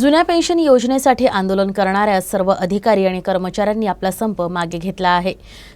जुन्या पेन्शन योजनेसाठी आंदोलन करणाऱ्या सर्व अधिकारी आणि कर्मचाऱ्यांनी आपला संप मागे घेतला आहे.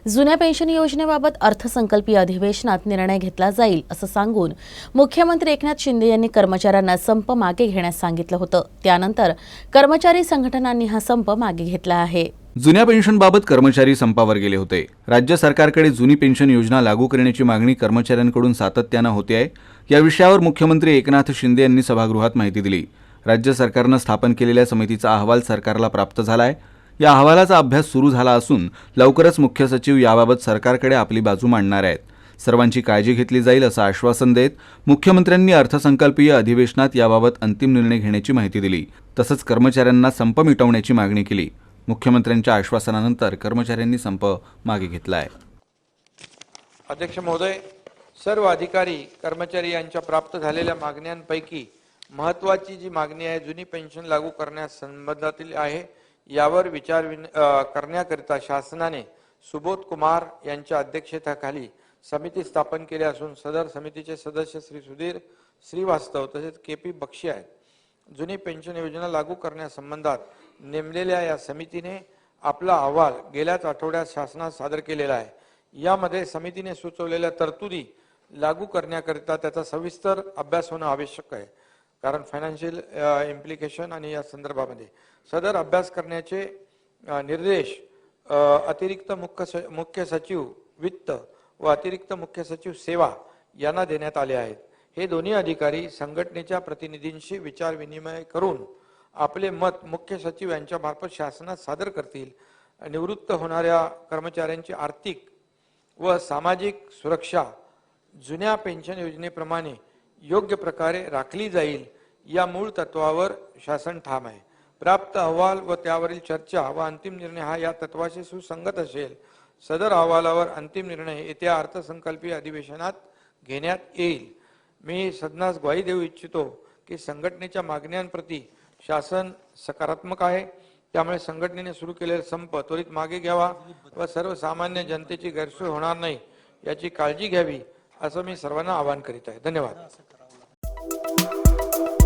जुन्या पेन्शन योजनेबाबत अर्थसंकल्पीय अधिवेशनात निर्णय घेतला जाईल असं सांगून मुख्यमंत्री एकनाथ शिंदे यांनी कर्मचाऱ्यांना संप मागे घेण्यास सांगितलं होतं. त्यानंतर कर्मचारी संघटनांनी हा संप मागे घेतला आहे. जुन्या पेन्शनबाबत कर्मचारी संपावर गेले होते. राज्य सरकारकडे जुनी पेन्शन योजना लागू करण्याची मागणी कर्मचाऱ्यांकडून सातत्यानं होते आहे. या विषयावर मुख्यमंत्री एकनाथ शिंदे यांनी सभागृहात माहिती दिली. राज्य सरकारनं स्थापन केलेल्या समितीचा अहवाल सरकारला प्राप्त झाला आहे या अहवालाचा अभ्यास सुरू झाला असून लवकरच मुख्य सचिव याबाबत सरकारकडे आपली बाजू मांडणार आहेत. सर्वांची काळजी घेतली जाईल असं आश्वासन देत मुख्यमंत्र्यांनी अर्थसंकल्पीय अधिवेशनात याबाबत अंतिम निर्णय घेण्याची माहिती दिली. तसंच कर्मचाऱ्यांना संप मिटवण्याची मागणी केली. मुख्यमंत्र्यांच्या आश्वासनानंतर कर्मचाऱ्यांनी संप मागे घेतला आहे अध्यक्ष महोदय सर्व अधिकारी कर्मचारी यांच्या प्राप्त झालेल्या मागण्यांपैकी महत्वाची जी मागणी आहे जुनी पेन्शन लागू करण्यास संबंधातील आहे यावर विचार विन करण्याकरिता शासनाने सुबोध कुमार यांच्या अध्यक्षतेखाली समिती स्थापन केली असून सदर समितीचे सदस्य श्री सुधीर श्रीवास्तव तसेच के पी बक्षी आहेत. जुनी पेन्शन योजना लागू करण्यासंबंधात नेमलेल्या या समितीने आपला अहवाल गेल्याच आठवड्यात शासनात सादर केलेला आहे. यामध्ये समितीने सुचवलेल्या तरतुदी लागू करण्याकरिता त्याचा सविस्तर अभ्यास होणं आवश्यक आहे. कारण फायनान्शियल इम्प्लिकेशन आणि या संदर्भामध्ये. सदर अभ्यास करण्याचे निर्देश अतिरिक्त मुख्य स- मुख्य सचिव वित्त व अतिरिक्त मुख्य सचिव सेवा यांना देण्यात आले आहेत. हे दोन्ही अधिकारी संघटनेच्या प्रतिनिधींशी विचार विनिमय करून आपले मत मुख्य सचिव यांच्यामार्फत शासनात सादर करतील. निवृत्त होणाऱ्या कर्मचाऱ्यांची आर्थिक व सामाजिक सुरक्षा जुन्या पेन्शन योजनेप्रमाणे योग्य प्रकारे राखली जाईल या मूळ तत्वावर शासन ठाम आहे. प्राप्त अहवाल व त्यावरील चर्चा व अंतिम निर्णय हा या तत्वाशी सुसंगत असेल. सदर अहवालावर अंतिम निर्णय येत्या अर्थसंकल्पीय अधिवेशनात घेण्यात येईल. मी सदनास ग्वाही देऊ इच्छितो की संघटनेच्या मागण्यांप्रती शासन सकारात्मक आहे. त्यामुळे संघटनेने सुरू केलेला संप त्वरित मागे घ्यावा व सर्वसामान्य जनतेची गैरसोय होणार नाही याची काळजी घ्यावी असं मी सर्वांना आवाहन करीत आहे. धन्यवाद. Thank you.